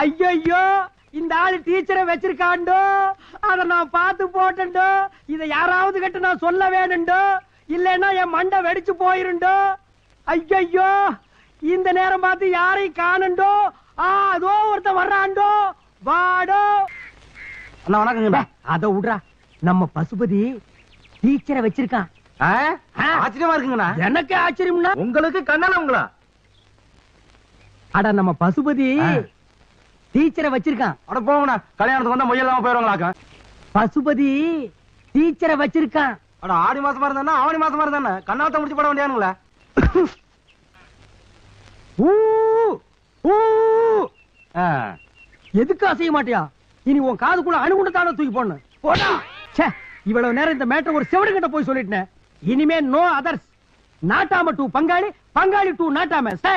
ஐயோ இந்த ஆளு டீச்சரை வச்சிருக்காண்டோ? அத நான் பார்த்து போட்டேன்டோ? இத யாராவது கிட்ட நான் சொல்ல வேணுண்டோ? இல்லைன்னா என் மண்டை வெடிச்சு போயிருண்டோ? ஐயோ இந்த நேரம் பார்த்து யாரையும் காணண்டோ? ஆ அதோ ஒருத்தன் வர்றாண்டோ? வாடோ. அண்ணா வணக்கங்கண்ணா அத விடுறா. நம்ம பசுபதி டீச்சரை வச்சிருக்கான். ஆச்சரியமா இருக்குங்கண்ணா. எனக்கு ஆச்சரியம்னா? உங்களுக்கு கண்ணால உங்களா? அட நம்ம பசுபதி. டீச்சரை வச்சிருக்கான். அட போங்கண்ணா கல்யாணத்துக்கு வந்தா முயலாம போயிருவாங்களாக்கா பசுபதி டீச்சரை வச்சிருக்கான். அட ஆடி மாசமா இருந்தா ஆவணி மாசமா இருந்தா கண்ணாத்த முடிச்சு போட வேண்டியானுங்களா. எதுக்கு அசைய மாட்டியா? இனி உன் காதுக்குள்ள அணுகுண்டத்தான தூக்கி போடணும். போடா. ச்சே இவ்வளவு நேரம் இந்த மேட்டர் ஒரு செவடு கிட்ட போய் சொல்லிட்டேன். இனிமே நோ அதர்ஸ் நாட்டாம டூ பங்காளி பங்காளி டூ நாட்டாம. சே.